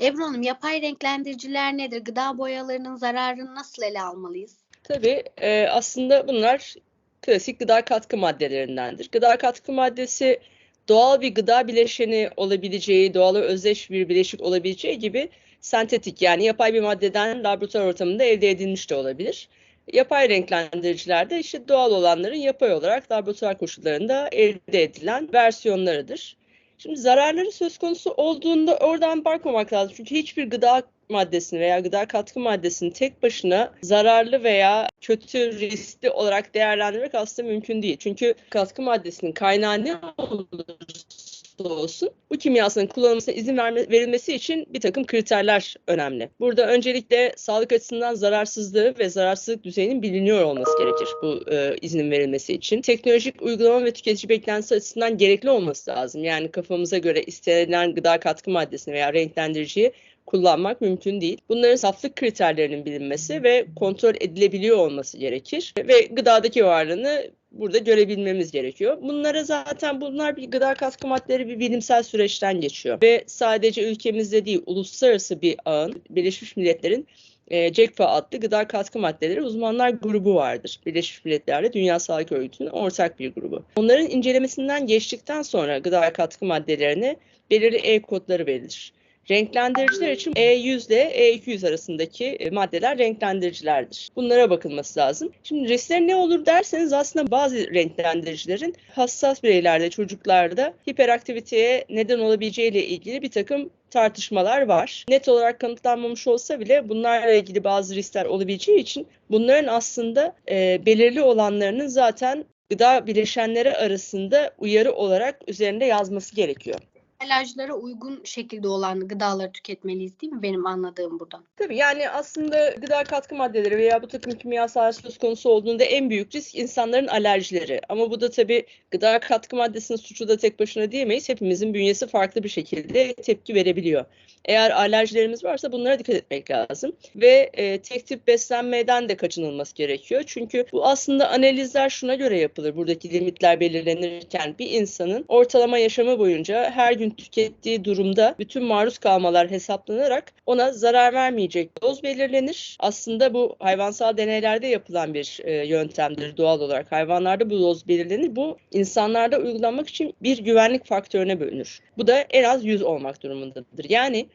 Ebru Hanım, yapay renklendiriciler nedir? Gıda boyalarının zararını nasıl ele almalıyız? Tabii e, aslında bunlar klasik gıda katkı maddelerindendir. Gıda katkı maddesi doğal bir gıda bileşeni olabileceği, doğala özdeş bir bileşik olabileceği gibi sentetik yani yapay bir maddeden laboratuvar ortamında elde edilmiş de olabilir. Yapay renklendiriciler de işte doğal olanların yapay olarak laboratuvar koşullarında elde edilen versiyonlarıdır. Şimdi zararları söz konusu olduğunda oradan bakmamak lazım. Çünkü hiçbir gıda maddesini veya gıda katkı maddesini tek başına zararlı veya kötü riskli olarak değerlendirmek aslında mümkün değil. Çünkü katkı maddesinin kaynağı ne olursa olsun bu kimyasalın kullanılmasına izin verme, verilmesi için bir takım kriterler önemli. Burada öncelikle sağlık açısından zararsızlığı ve zararsızlık düzeyinin biliniyor olması gerekir bu e, iznin verilmesi için. Teknolojik uygulama ve tüketici beklentisi açısından gerekli olması lazım. Yani kafamıza göre istenilen gıda katkı maddesini veya renklendiriciyi kullanmak mümkün değil. Bunların saflık kriterlerinin bilinmesi ve kontrol edilebiliyor olması gerekir. Ve gıdadaki varlığını burada görebilmemiz gerekiyor. Bunlara zaten bunlar bir gıda katkı maddeleri bir bilimsel süreçten geçiyor. Ve sadece ülkemizde değil uluslararası bir ağın Birleşmiş Milletler'in e, CEGFA adlı gıda katkı maddeleri uzmanlar grubu vardır. Birleşmiş Milletler'le Dünya Sağlık Örgütü'nün ortak bir grubu. Onların incelemesinden geçtikten sonra gıda katkı maddelerine belirli E kodları verilir. Renklendiriciler için E100 ile E200 arasındaki maddeler renklendiricilerdir. Bunlara bakılması lazım. Şimdi riskler ne olur derseniz aslında bazı renklendiricilerin hassas bireylerde, çocuklarda hiperaktiviteye neden olabileceği ile ilgili bir takım tartışmalar var. Net olarak kanıtlanmamış olsa bile bunlarla ilgili bazı riskler olabileceği için bunların aslında e, belirli olanlarının zaten gıda bileşenleri arasında uyarı olarak üzerinde yazması gerekiyor alerjilere uygun şekilde olan gıdaları tüketmeliyiz değil mi benim anladığım buradan? Tabii yani aslında gıda katkı maddeleri veya bu takım kimyasal söz konusu olduğunda en büyük risk insanların alerjileri. Ama bu da tabii gıda katkı maddesinin suçu da tek başına diyemeyiz. Hepimizin bünyesi farklı bir şekilde tepki verebiliyor. Eğer alerjilerimiz varsa bunlara dikkat etmek lazım. Ve e, tek tip beslenmeden de kaçınılması gerekiyor. Çünkü bu aslında analizler şuna göre yapılır. Buradaki limitler belirlenirken bir insanın ortalama yaşamı boyunca her gün tükettiği durumda bütün maruz kalmalar hesaplanarak ona zarar vermeyecek doz belirlenir. Aslında bu hayvansal deneylerde yapılan bir e, yöntemdir doğal olarak. Hayvanlarda bu doz belirlenir. Bu insanlarda uygulanmak için bir güvenlik faktörüne bölünür. Bu da en az 100 olmak durumundadır. Yani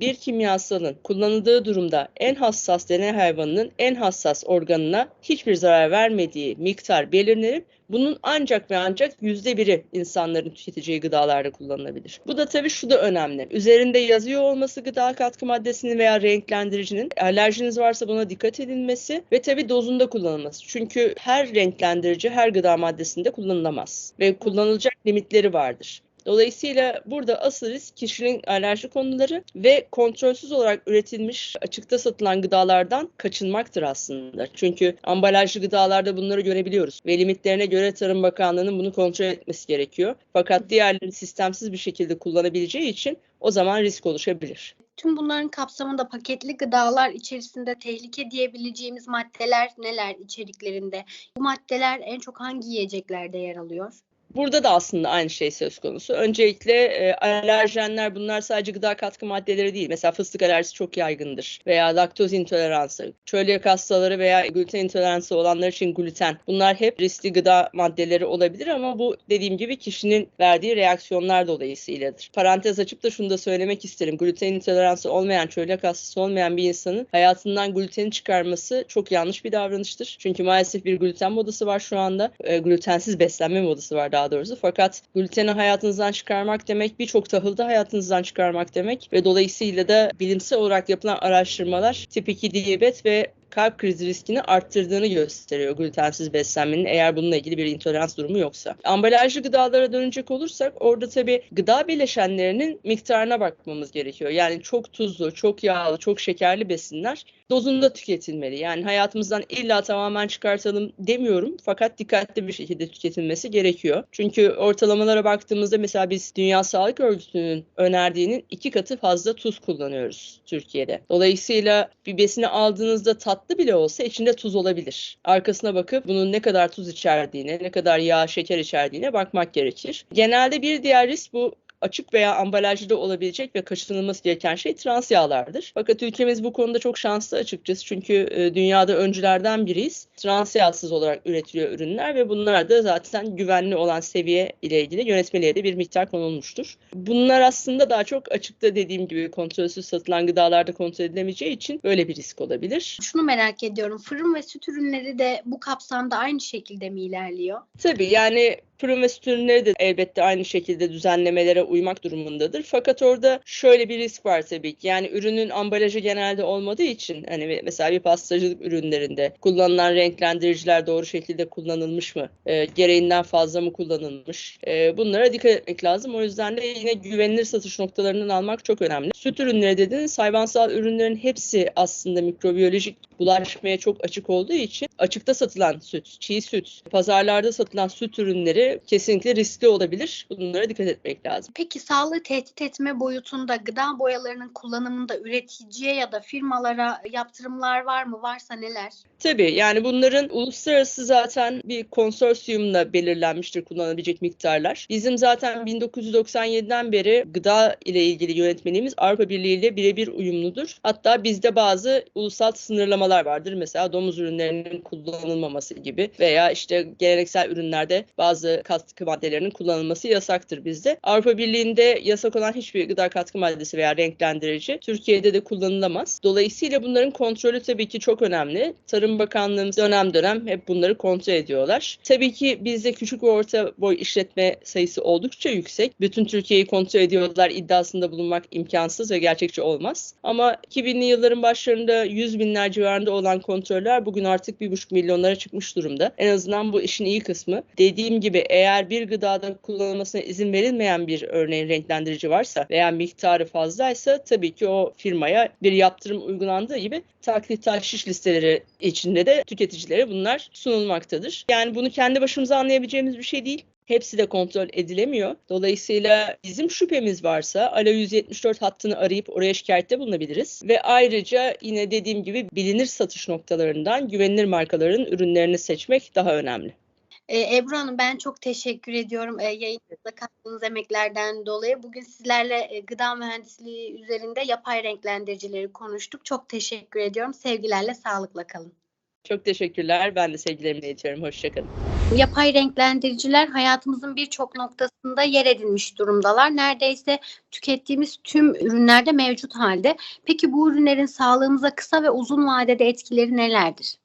bir kimyasalın kullanıldığı durumda en hassas deney hayvanının en hassas organına hiçbir zarar vermediği miktar belirlenip bunun ancak ve ancak yüzde biri insanların tüketeceği gıdalarda kullanılabilir. Bu da tabii şu da önemli. Üzerinde yazıyor olması gıda katkı maddesinin veya renklendiricinin alerjiniz varsa buna dikkat edilmesi ve tabii dozunda kullanılması. Çünkü her renklendirici her gıda maddesinde kullanılamaz ve kullanılacak limitleri vardır. Dolayısıyla burada asıl risk kişinin alerji konuları ve kontrolsüz olarak üretilmiş açıkta satılan gıdalardan kaçınmaktır aslında. Çünkü ambalajlı gıdalarda bunları görebiliyoruz ve limitlerine göre Tarım Bakanlığı'nın bunu kontrol etmesi gerekiyor. Fakat diğerleri sistemsiz bir şekilde kullanabileceği için o zaman risk oluşabilir. Tüm bunların kapsamında paketli gıdalar içerisinde tehlike diyebileceğimiz maddeler neler içeriklerinde? Bu maddeler en çok hangi yiyeceklerde yer alıyor? Burada da aslında aynı şey söz konusu. Öncelikle e, alerjenler bunlar sadece gıda katkı maddeleri değil. Mesela fıstık alerjisi çok yaygındır. Veya laktoz intoleransı, çölyak hastaları veya gluten intoleransı olanlar için gluten. Bunlar hep riskli gıda maddeleri olabilir ama bu dediğim gibi kişinin verdiği reaksiyonlar dolayısıyladır. Parantez açıp da şunu da söylemek isterim. Gluten intoleransı olmayan, çölyak hastası olmayan bir insanın hayatından gluteni çıkarması çok yanlış bir davranıştır. Çünkü maalesef bir gluten modası var şu anda. E, glutensiz beslenme modası var daha daha doğrusu. Fakat gluteni hayatınızdan çıkarmak demek birçok tahılda hayatınızdan çıkarmak demek ve dolayısıyla da bilimsel olarak yapılan araştırmalar tip 2 diyabet ve kalp krizi riskini arttırdığını gösteriyor glutensiz beslenmenin eğer bununla ilgili bir intolerans durumu yoksa. Ambalajlı gıdalara dönecek olursak orada tabii gıda bileşenlerinin miktarına bakmamız gerekiyor. Yani çok tuzlu, çok yağlı, çok şekerli besinler dozunda tüketilmeli. Yani hayatımızdan illa tamamen çıkartalım demiyorum fakat dikkatli bir şekilde tüketilmesi gerekiyor. Çünkü ortalamalara baktığımızda mesela biz Dünya Sağlık Örgütü'nün önerdiğinin iki katı fazla tuz kullanıyoruz Türkiye'de. Dolayısıyla bir besini aldığınızda tatlı bile olsa içinde tuz olabilir. Arkasına bakıp bunun ne kadar tuz içerdiğine, ne kadar yağ, şeker içerdiğine bakmak gerekir. Genelde bir diğer risk bu açık veya ambalajda olabilecek ve kaçınılması gereken şey trans yağlardır. Fakat ülkemiz bu konuda çok şanslı açıkçası çünkü e, dünyada öncülerden biriyiz. Trans yağsız olarak üretiliyor ürünler ve bunlar da zaten güvenli olan seviye ile ilgili yönetmeliğe de bir miktar konulmuştur. Bunlar aslında daha çok açıkta dediğim gibi kontrolsüz satılan gıdalarda kontrol edilemeyeceği için böyle bir risk olabilir. Şunu merak ediyorum. Fırın ve süt ürünleri de bu kapsamda aynı şekilde mi ilerliyor? Tabii yani fırın ve süt ürünleri de elbette aynı şekilde düzenlemelere uymak durumundadır. Fakat orada şöyle bir risk var tabii ki. Yani ürünün ambalajı genelde olmadığı için hani mesela bir pastacılık ürünlerinde kullanılan renklendiriciler doğru şekilde kullanılmış mı? E, gereğinden fazla mı kullanılmış? E, bunlara dikkat etmek lazım. O yüzden de yine güvenilir satış noktalarından almak çok önemli. Süt ürünleri dediğiniz hayvansal ürünlerin hepsi aslında mikrobiyolojik bulaşmaya çok açık olduğu için açıkta satılan süt, çiğ süt, pazarlarda satılan süt ürünleri kesinlikle riskli olabilir. Bunlara dikkat etmek lazım. Peki sağlığı tehdit etme boyutunda gıda boyalarının kullanımında üreticiye ya da firmalara yaptırımlar var mı? Varsa neler? Tabii yani bunların uluslararası zaten bir konsorsiyumla belirlenmiştir kullanabilecek miktarlar. Bizim zaten 1997'den beri gıda ile ilgili yönetmeliğimiz Avrupa Birliği ile birebir uyumludur. Hatta bizde bazı ulusal sınırlamalar vardır. Mesela domuz ürünlerinin kullanılmaması gibi veya işte geleneksel ürünlerde bazı katkı maddelerinin kullanılması yasaktır bizde. Avrupa Birliği'nde yasak olan hiçbir gıda katkı maddesi veya renklendirici Türkiye'de de kullanılamaz. Dolayısıyla bunların kontrolü tabii ki çok önemli. Tarım Bakanlığımız dönem dönem hep bunları kontrol ediyorlar. Tabii ki bizde küçük ve orta boy işletme sayısı oldukça yüksek. Bütün Türkiye'yi kontrol ediyorlar iddiasında bulunmak imkansız ve gerçekçi olmaz. Ama 2000'li yılların başlarında 100 binler civarında olan kontroller bugün artık 1,5 milyonlara çıkmış durumda. En azından bu işin iyi kısmı. Dediğim gibi eğer bir gıdada kullanılmasına izin verilmeyen bir örneğin renklendirici varsa veya miktarı fazlaysa tabii ki o firmaya bir yaptırım uygulandığı gibi taklit tahşiş listeleri içinde de tüketicilere bunlar sunulmaktadır. Yani bunu kendi başımıza anlayabileceğimiz bir şey değil. Hepsi de kontrol edilemiyor. Dolayısıyla bizim şüphemiz varsa Alo 174 hattını arayıp oraya şikayette bulunabiliriz. Ve ayrıca yine dediğim gibi bilinir satış noktalarından güvenilir markaların ürünlerini seçmek daha önemli. Ee, Ebru Hanım ben çok teşekkür ediyorum e, yayınınızda kattığınız emeklerden dolayı. Bugün sizlerle e, gıda mühendisliği üzerinde yapay renklendiricileri konuştuk. Çok teşekkür ediyorum. Sevgilerle sağlıkla kalın. Çok teşekkürler. Ben de sevgilerimi iletiyorum. Hoşçakalın. Yapay renklendiriciler hayatımızın birçok noktasında yer edinmiş durumdalar. Neredeyse tükettiğimiz tüm ürünlerde mevcut halde. Peki bu ürünlerin sağlığımıza kısa ve uzun vadede etkileri nelerdir?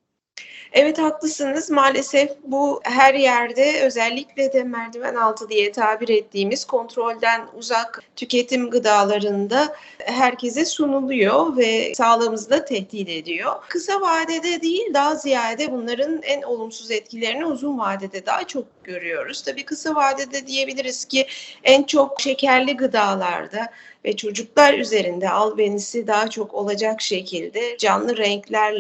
Evet haklısınız. Maalesef bu her yerde özellikle de merdiven altı diye tabir ettiğimiz kontrolden uzak tüketim gıdalarında herkese sunuluyor ve sağlığımızı da tehdit ediyor. Kısa vadede değil daha ziyade bunların en olumsuz etkilerini uzun vadede daha çok görüyoruz. Tabii kısa vadede diyebiliriz ki en çok şekerli gıdalarda ve çocuklar üzerinde albenisi daha çok olacak şekilde canlı renklerle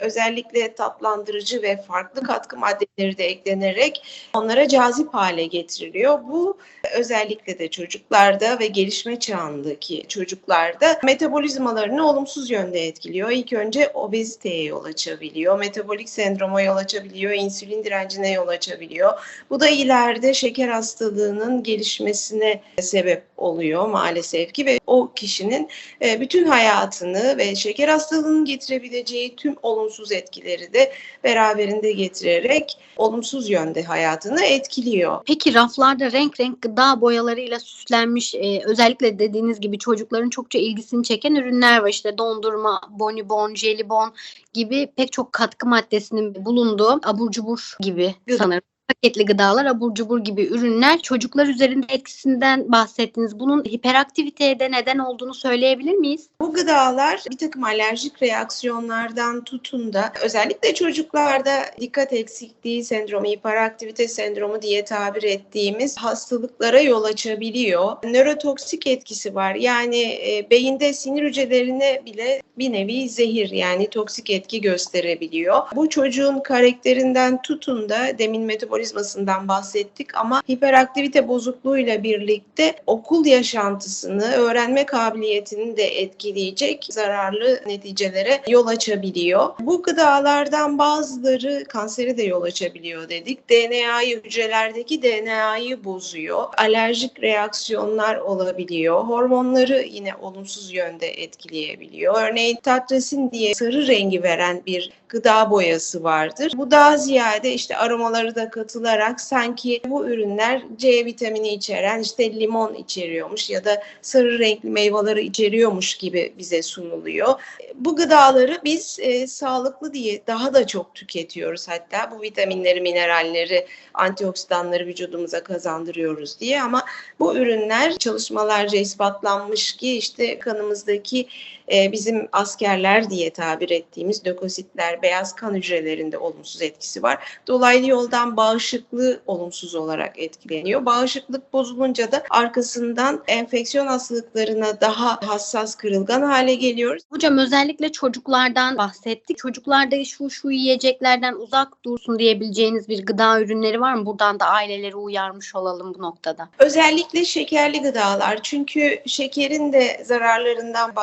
özellikle tatlandırıcı ve farklı katkı maddeleri de eklenerek onlara cazip hale getiriliyor. Bu özellikle de çocuklarda ve gelişme çağındaki çocuklarda metabolizmalarını olumsuz yönde etkiliyor. İlk önce obeziteye yol açabiliyor, metabolik sendroma yol açabiliyor, insülin direncine yol açabiliyor. Bu da ileride şeker hastalığının gelişmesine sebep oluyor maalesef ki ve o kişinin e, bütün hayatını ve şeker hastalığının getirebileceği tüm olumsuz etkileri de beraberinde getirerek olumsuz yönde hayatını etkiliyor. Peki raflarda renk renk gıda boyalarıyla süslenmiş e, özellikle dediğiniz gibi çocukların çokça ilgisini çeken ürünler var. İşte dondurma, bonibon, jelibon gibi pek çok katkı maddesinin bulunduğu abur cubur gibi sanırım. Paketli gıdalar, abur cubur gibi ürünler çocuklar üzerinde etkisinden bahsettiniz. Bunun hiperaktiviteye de neden olduğunu söyleyebilir miyiz? Bu gıdalar bir takım alerjik reaksiyonlardan tutun da özellikle çocuklarda dikkat eksikliği sendromu, hiperaktivite sendromu diye tabir ettiğimiz hastalıklara yol açabiliyor. Nörotoksik etkisi var. Yani e, beyinde sinir hücrelerine bile bir nevi zehir yani toksik etki gösterebiliyor. Bu çocuğun karakterinden tutun da demin metabolik metabolizmasından bahsettik ama hiperaktivite bozukluğuyla birlikte okul yaşantısını, öğrenme kabiliyetini de etkileyecek zararlı neticelere yol açabiliyor. Bu gıdalardan bazıları kanseri de yol açabiliyor dedik. DNA'yı hücrelerdeki DNA'yı bozuyor. Alerjik reaksiyonlar olabiliyor. Hormonları yine olumsuz yönde etkileyebiliyor. Örneğin tatrasin diye sarı rengi veren bir gıda boyası vardır. Bu daha ziyade işte aromaları da katılarak sanki bu ürünler C vitamini içeren işte limon içeriyormuş ya da sarı renkli meyveleri içeriyormuş gibi bize sunuluyor. Bu gıdaları biz e, sağlıklı diye daha da çok tüketiyoruz hatta bu vitaminleri, mineralleri, antioksidanları vücudumuza kazandırıyoruz diye ama bu ürünler çalışmalarca ispatlanmış ki işte kanımızdaki e, bizim askerler diye tabir ettiğimiz lökositler, beyaz kan hücrelerinde olumsuz etkisi var. Dolaylı yoldan bağışıklığı olumsuz olarak etkileniyor. Bağışıklık bozulunca da arkasından enfeksiyon hastalıklarına daha hassas, kırılgan hale geliyoruz. Hocam özellikle çocuklardan bahsettik. Çocuklarda şu şu yiyeceklerden uzak dursun diyebileceğiniz bir gıda ürünleri var mı? Buradan da aileleri uyarmış olalım bu noktada. Özellikle şekerli gıdalar çünkü şekerin de zararlarından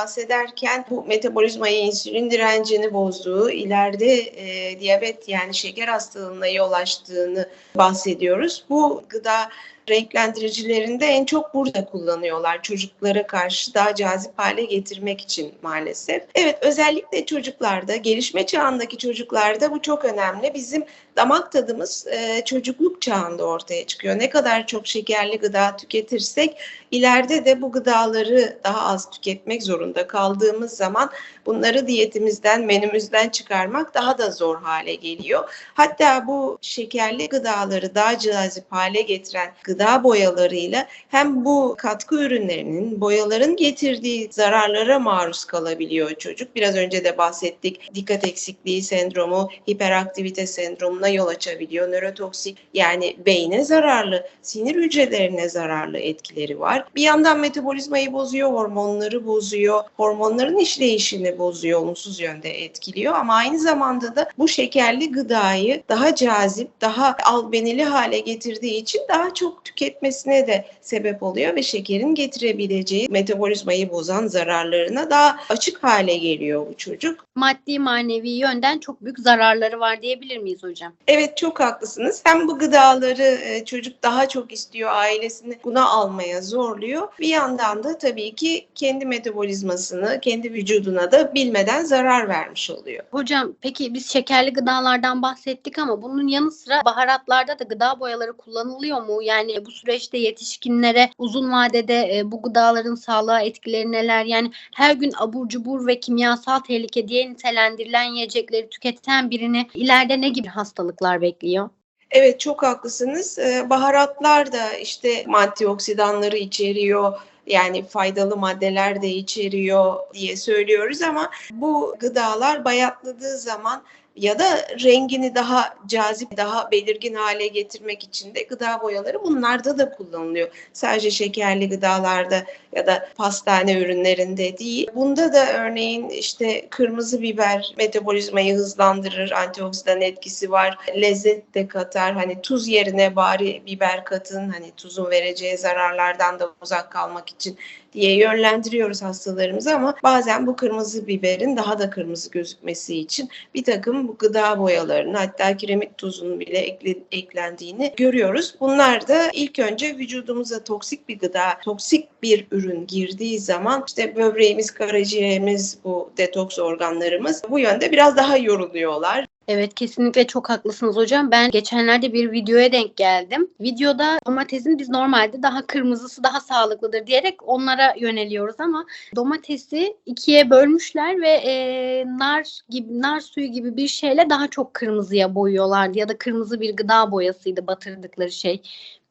bahsederken bu metabolizmayı, insülin direncini bozduğu, ileride e, diyabet yani şeker hastalığına yol açtığını bahsediyoruz. Bu gıda renklendiricilerinde en çok burada kullanıyorlar çocuklara karşı daha cazip hale getirmek için maalesef. Evet özellikle çocuklarda, gelişme çağındaki çocuklarda bu çok önemli. Bizim damak tadımız e, çocukluk çağında ortaya çıkıyor. Ne kadar çok şekerli gıda tüketirsek ileride de bu gıdaları daha az tüketmek zorunda kaldığımız zaman bunları diyetimizden, menümüzden çıkarmak daha da zor hale geliyor. Hatta bu şekerli gıdaları daha cazip hale getiren gıda boyalarıyla hem bu katkı ürünlerinin, boyaların getirdiği zararlara maruz kalabiliyor çocuk. Biraz önce de bahsettik. Dikkat eksikliği sendromu, hiperaktivite sendromuna yol açabiliyor. Nörotoksik yani beyne zararlı, sinir hücrelerine zararlı etkileri var. Bir yandan metabolizmayı bozuyor, hormonları bozuyor, hormonların işleyişini bozuyor, olumsuz yönde etkiliyor ama aynı zamanda da bu şekerli gıdayı daha cazip, daha albenili hale getirdiği için daha çok tüketmesine de sebep oluyor ve şekerin getirebileceği metabolizmayı bozan zararlarına daha açık hale geliyor bu çocuk. Maddi manevi yönden çok büyük zararları var diyebilir miyiz hocam? Evet çok haklısınız. Hem bu gıdaları e, çocuk daha çok istiyor, ailesini buna almaya zorluyor. Bir yandan da tabii ki kendi metabolizmasını, kendi vücuduna da bilmeden zarar vermiş oluyor. Hocam peki biz şekerli gıdalardan bahsettik ama bunun yanı sıra baharatlarda da gıda boyaları kullanılıyor mu? Yani bu süreçte yetişkinlere uzun vadede e, bu gıdaların sağlığa etkileri neler? Yani her gün abur cubur ve kimyasal tehlike diye nitelendirilen yiyecekleri tüketen birini ileride ne gibi hastalıklar bekliyor? Evet çok haklısınız. Ee, Baharatlar da işte antioksidanları içeriyor. Yani faydalı maddeler de içeriyor diye söylüyoruz ama bu gıdalar bayatladığı zaman ya da rengini daha cazip, daha belirgin hale getirmek için de gıda boyaları bunlarda da kullanılıyor. Sadece şekerli gıdalarda ya da pastane ürünlerinde değil. Bunda da örneğin işte kırmızı biber metabolizmayı hızlandırır, antioksidan etkisi var. Lezzet de katar. Hani tuz yerine bari biber katın. Hani tuzun vereceği zararlardan da uzak kalmak için diye yönlendiriyoruz hastalarımızı ama bazen bu kırmızı biberin daha da kırmızı gözükmesi için bir takım bu gıda boyalarını hatta kiremit tuzunun bile ekle, eklendiğini görüyoruz. Bunlar da ilk önce vücudumuza toksik bir gıda, toksik bir ürün girdiği zaman işte böbreğimiz, karaciğerimiz, bu detoks organlarımız bu yönde biraz daha yoruluyorlar. Evet kesinlikle çok haklısınız hocam. Ben geçenlerde bir videoya denk geldim. Videoda domatesin biz normalde daha kırmızısı daha sağlıklıdır diyerek onlara yöneliyoruz ama domatesi ikiye bölmüşler ve e, nar gibi nar suyu gibi bir şeyle daha çok kırmızıya boyuyorlardı ya da kırmızı bir gıda boyasıydı batırdıkları şey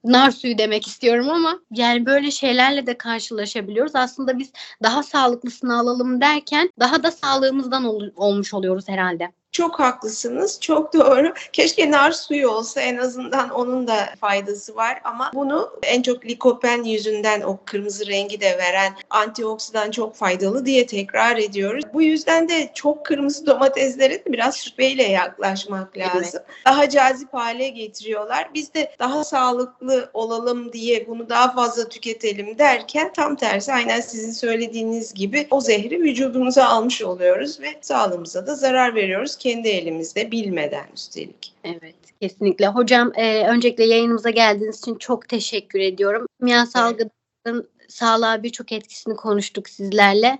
nar suyu demek istiyorum ama yani böyle şeylerle de karşılaşabiliyoruz. Aslında biz daha sağlıklısını alalım derken daha da sağlığımızdan ol- olmuş oluyoruz herhalde. Çok haklısınız, çok doğru. Keşke nar suyu olsa en azından onun da faydası var ama bunu en çok likopen yüzünden o kırmızı rengi de veren antioksidan çok faydalı diye tekrar ediyoruz. Bu yüzden de çok kırmızı domateslere de biraz şüpheyle yaklaşmak lazım. Daha cazip hale getiriyorlar. Biz de daha sağlıklı olalım diye bunu daha fazla tüketelim derken tam tersi aynen sizin söylediğiniz gibi o zehri vücudumuza almış oluyoruz ve sağlığımıza da zarar veriyoruz kendi elimizde bilmeden üstelik. Evet, kesinlikle. Hocam e, öncelikle yayınımıza geldiğiniz için çok teşekkür ediyorum. Kimyasal gıdanın sağlığa birçok etkisini konuştuk sizlerle.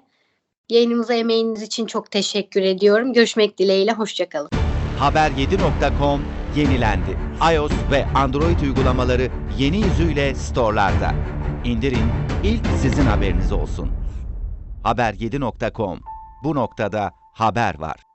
Yayınımıza emeğiniz için çok teşekkür ediyorum. Görüşmek dileğiyle, hoşçakalın. Haber7.com yenilendi. iOS ve Android uygulamaları yeni yüzüyle storelarda. İndirin, ilk sizin haberiniz olsun. Haber7.com Bu noktada haber var.